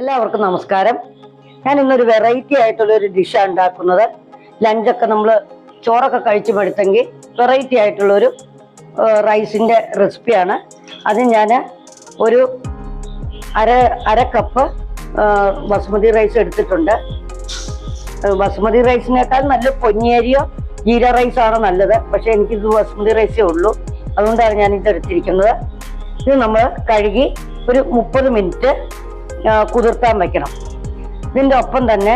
എല്ലാവർക്കും നമസ്കാരം. ഞാൻ ഇന്നൊരു വെറൈറ്റി ആയിട്ടുള്ള ഒരു ഡിഷാണ് ഉണ്ടാക്കുന്നത്. ലഞ്ചൊക്കെ നമ്മൾ ചോറൊക്കെ കഴിച്ചു പെടുത്തെങ്കിൽ വെറൈറ്റി ആയിട്ടുള്ള ഒരു റൈസിന്റെ റെസിപ്പിയാണ് അത് ഞാൻ ഒരു അര അര കപ്പ് ബസുമതി റൈസ് എടുത്തിട്ടുണ്ട്. ബസുമതി റൈസിനേക്കാൾ നല്ല പൊന്നിയരിയോ ജീര റൈസാണ് നല്ലത്. പക്ഷേ എനിക്കിത് ബസുമതി റൈസേ ഉള്ളൂ. അതുകൊണ്ടാണ് ഞാൻ ഇത് എടുത്തിരിക്കുന്നത്. ഇത് നമ്മൾ കഴുകി ഒരു മുപ്പത് മിനിറ്റ് കുതിർത്താൻ വെക്കണം ഇതിന്റെ ഒപ്പം തന്നെ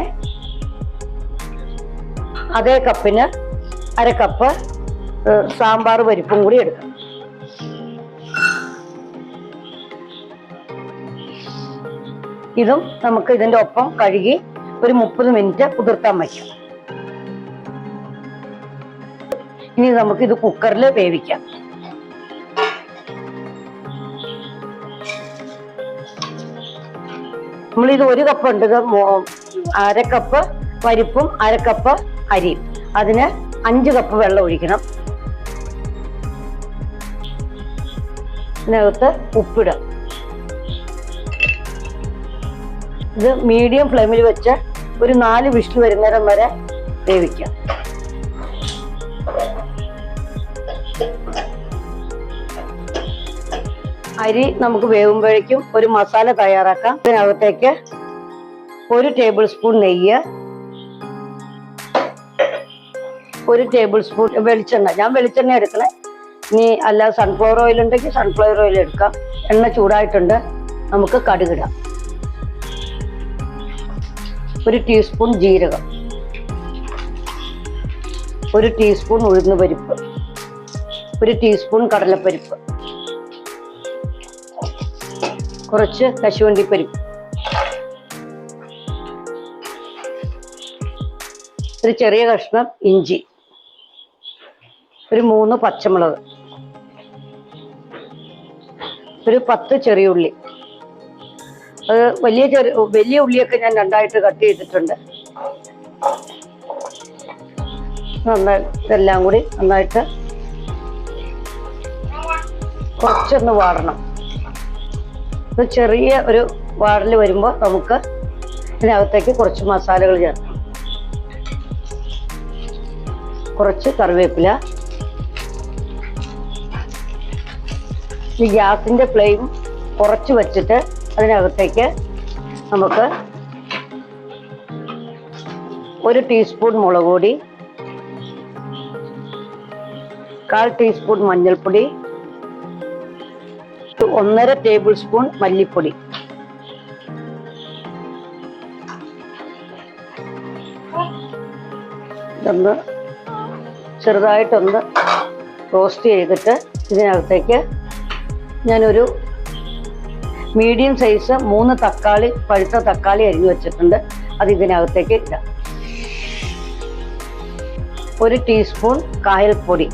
അതേ കപ്പിന് അര കപ്പ് സാമ്പാർ പരിപ്പും കൂടി എടുക്കണം ഇതും നമുക്ക് ഇതിന്റെ ഒപ്പം കഴുകി ഒരു മുപ്പത് മിനിറ്റ് കുതിർത്താൻ വയ്ക്കാം. ഇനി നമുക്ക് ഇത് കുക്കറിൽ വേവിക്കാം. നമ്മളിത് ഒരു കപ്പ് ഉണ്ട്. ഇത് മോ- അര കപ്പ് പരിപ്പും അര കപ്പ് അരിയും. അതിന് അഞ്ച് കപ്പ് വെള്ളം ഒഴിക്കണം. ഇതിനകത്ത് ഉപ്പിടുക. ഇത് മീഡിയം ഫ്ലെയിമിൽ വെച്ച് ഒരു നാല് വിഷിൽ വരുന്നേരം വരെ വേവിക്കാം അരി നമുക്ക് വേവുമ്പോഴേക്കും ഒരു മസാല തയ്യാറാക്കാം. അതിനകത്തേക്ക് ഒരു ടേബിൾ സ്പൂൺ നെയ്യ് ഒരു ടേബിൾ സ്പൂൺ വെളിച്ചെണ്ണ. ഞാൻ വെളിച്ചെണ്ണ എടുക്കണേ. ഇനി അല്ല സൺഫ്ലവർ ഓയിൽ ഉണ്ടെങ്കിൽ സൺഫ്ലവർ ഓയിൽ എടുക്കാം. എണ്ണ ചൂടായിട്ടുണ്ട് നമുക്ക് കടുകിടാം. ഒരു ടീസ്പൂൺ ജീരകം. ഒരു ടീസ്പൂൺ ഉഴുന്ന് പരിപ്പ് ഒരു ടീസ്പൂൺ കടലപ്പരിപ്പ്. കുറച്ച് കശുവണ്ടി പരിപ്പ് ഒരു ചെറിയ കഷ്ണം ഇഞ്ചി. ഒരു മൂന്ന് പച്ചമുളക്. ഒരു പത്ത് ചെറിയ ഉള്ളി. അത് വലിയ ചെറിയ വലിയ ഉള്ളിയൊക്കെ ഞാൻ രണ്ടായിട്ട് കട്ട് ചെയ്തിട്ടുണ്ട്. നന്നായി ഇതെല്ലാം കൂടി നന്നായിട്ട് കുറച്ചൊന്ന് വാടണം. ഒരു ചെറിയ ഒരു വാടൽ വരുമ്പോൾ നമുക്ക് ഇതിനകത്തേക്ക് കുറച്ച് മസാലകൾ ചേർക്കാം. കുറച്ച് കറിവേപ്പില. ഈ ഗ്യാസിന്റെ ഫ്ലെയിം കുറച്ച് വെച്ചിട്ട് അതിനകത്തേക്ക് നമുക്ക് ഒരു ടീസ്പൂൺ മുളക് പൊടി കാൽ ടീസ്പൂൺ മഞ്ഞൾപ്പൊടി ഒന്നര ടേബിൾ സ്പൂൺ മല്ലിപ്പൊടി. ഇതൊന്ന് ചെറുതായിട്ടൊന്ന് റോസ്റ്റ് ചെയ്തിട്ട് ഇതിനകത്തേക്ക് ഞാനൊരു മീഡിയം സൈസ് മൂന്ന് തക്കാളി പഴുത്ത തക്കാളി അരിഞ്ഞു വെച്ചിട്ടുണ്ട്. അത് ഇതിനകത്തേക്ക് ഇടാം. ഒരു ടീസ്പൂൺ കായൽപ്പൊടി.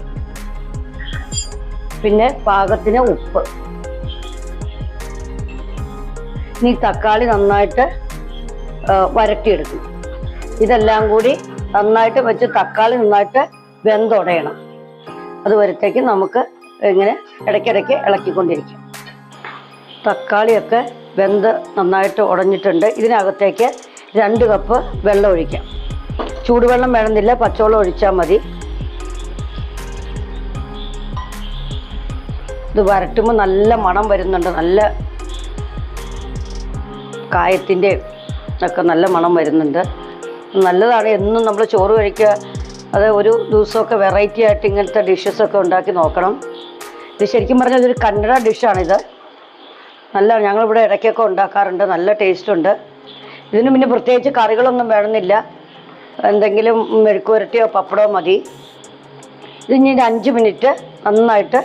പിന്നെ പാകത്തിന് ഉപ്പ്. ഇനി തക്കാളി നന്നായിട്ട് വരട്ടിയെടുക്കും. ഇതെല്ലാം കൂടി നന്നായിട്ട് വെച്ച് തക്കാളി നന്നായിട്ട് വെന്തുടയണം. അത് വരത്തേക്ക് നമുക്ക് ഇങ്ങനെ ഇടയ്ക്കിടയ്ക്ക് ഇളക്കിക്കൊണ്ടിരിക്കും. തക്കാളിയൊക്കെ വെന്ത് നന്നായിട്ട് ഉടഞ്ഞിട്ടുണ്ട്. ഇതിനകത്തേക്ക് രണ്ട് കപ്പ് വെള്ളം ഒഴിക്കാം. ചൂടുവെള്ളം വേണമെന്നില്ല പച്ചവെള്ളം ഒഴിച്ചാൽ മതി. ഇത് വരട്ടുമ്പോൾ നല്ല മണം വരുന്നുണ്ട് നല്ല കായത്തിന്റെ ഒക്കെ നല്ല മണം വരുന്നുണ്ട്. നല്ലതാണ്. എന്നും നമ്മൾ ചോറ് കഴിക്കുക. അത് ഒരു ദിവസമൊക്കെ വെറൈറ്റി ആയിട്ട് ഇങ്ങനത്തെ ഡിഷസൊക്കെ ഉണ്ടാക്കി നോക്കണം. ഇത് ശരിക്കും പറഞ്ഞാൽ ഇതൊരു കന്നഡ ഡിഷാണിത് നല്ല ഞങ്ങളിവിടെ ഇടയ്ക്കൊക്കെ ഉണ്ടാക്കാറുണ്ട്. നല്ല ടേസ്റ്റ് ഉണ്ട്. ഇതിന് പിന്നെ പ്രത്യേകിച്ച് കറികളൊന്നും വേണമെന്നില്ല. എന്തെങ്കിലും മെഴുക്കുവരട്ടിയോ പപ്പടമോ മതി. ഇത് ഇനി അഞ്ച് മിനിറ്റ് നന്നായിട്ട്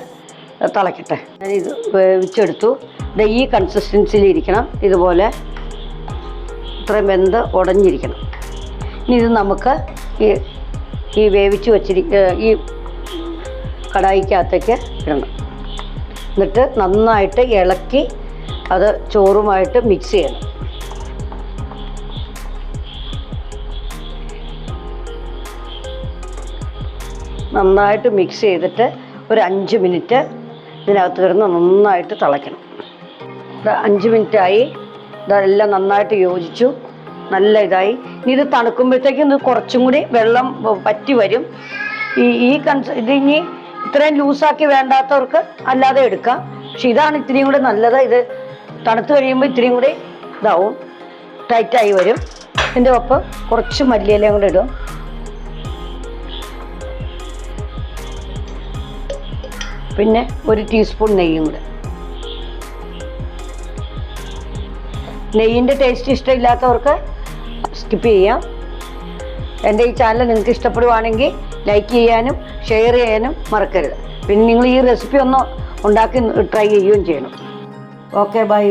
തിളക്കട്ടെ. ഞാൻ ഇത് വേവിച്ചെടുത്തു ഇത് ഈ കൺസിസ്റ്റൻസിയിൽ ഇരിക്കണം. ഇതുപോലെ ഇത്രയും വെന്ത് ഉടഞ്ഞിരിക്കണം. ഇനി ഇത് നമുക്ക് ഈ ഈ വേവിച്ച് വച്ചിരി ഈ കടായിക്കകത്തേക്ക് ഇടണം. എന്നിട്ട് നന്നായിട്ട് ഇളക്കി അത് ചോറുമായിട്ട് മിക്സ് ചെയ്യണം. നന്നായിട്ട് മിക്സ് ചെയ്തിട്ട് ഒരു അഞ്ച് മിനിറ്റ് ഇതിനകത്ത് കിടന്ന് നന്നായിട്ട് തിളയ്ക്കണം. അഞ്ച് മിനിറ്റായി ഇതെല്ലാം നന്നായിട്ട് യോജിച്ചു. നല്ല ഇതായി. ഇനി ഇത് തണുക്കുമ്പോഴത്തേക്കും ഇത് കുറച്ചും കൂടി വെള്ളം പറ്റി വരും. ഈ ഈ കൺസ് ഇത് ഇനി ഇത്രയും ലൂസാക്കി വേണ്ടാത്തവർക്ക് അല്ലാതെ എടുക്കാം. പക്ഷെ ഇതാണ് ഇത്തിരിയും കൂടി നല്ലത്. ഇത് തണുത്ത് കഴിയുമ്പോൾ ഇത്തിരിയും കൂടി ഇതാവും. ടൈറ്റായി വരും. ഇതിന്റെ ഒപ്പം കുറച്ച് മല്ലിയിലയും കൂടെ ഇടും. പിന്നെ ഒരു ടീസ്പൂൺ നെയ്യും കൂടെ. നെയ്യിന്റെ ടേസ്റ്റ് ഇഷ്ടമില്ലാത്തവർക്ക് സ്കിപ്പ് ചെയ്യാം. എന്റെ ഈ ചാനൽ നിങ്ങൾക്ക് ഇഷ്ടപ്പെടുവാണെങ്കിൽ ലൈക്ക് ചെയ്യാനും ഷെയർ ചെയ്യാനും മറക്കരുത്. പിന്നെ നിങ്ങൾ ഈ റെസിപ്പി ഒന്ന് ഉണ്ടാക്കി ട്രൈ ചെയ്യുകയും ചെയ്യണം. Okay bye